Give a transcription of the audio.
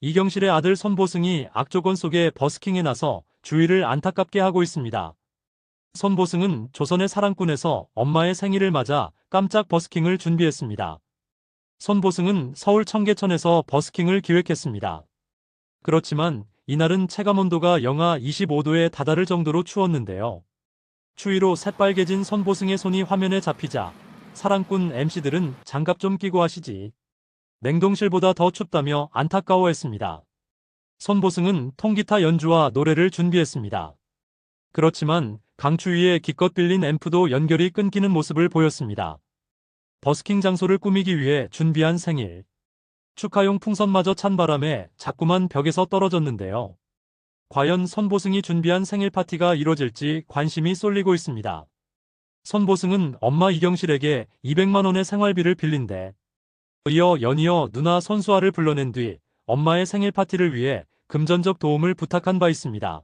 이경실의 아들 손보승이 악조건 속에 버스킹에 나서 주위를 안타깝게 하고 있습니다. 손보승은 조선의 사랑꾼에서 엄마의 생일을 맞아 깜짝 버스킹을 준비했습니다. 손보승은 서울 청계천에서 버스킹을 기획했습니다. 그렇지만 이날은 체감온도가 영하 25도에 다다를 정도로 추웠는데요. 추위로 새빨개진 손보승의 손이 화면에 잡히자 사랑꾼 MC들은 장갑 좀 끼고 하시지. 냉동실보다 더 춥다며 안타까워했습니다. 손보승은 통기타 연주와 노래를 준비했습니다. 그렇지만 강추위에 기껏 빌린 앰프도 연결이 끊기는 모습을 보였습니다. 버스킹 장소를 꾸미기 위해 준비한 생일. 축하용 풍선마저 찬 바람에 자꾸만 벽에서 떨어졌는데요. 과연 손보승이 준비한 생일 파티가 이뤄질지 관심이 쏠리고 있습니다. 손보승은 엄마 이경실에게 200만원의 생활비를 빌린데 이어 연이어 누나 손수아를 불러낸 뒤 엄마의 생일 파티를 위해 금전적 도움을 부탁한 바 있습니다.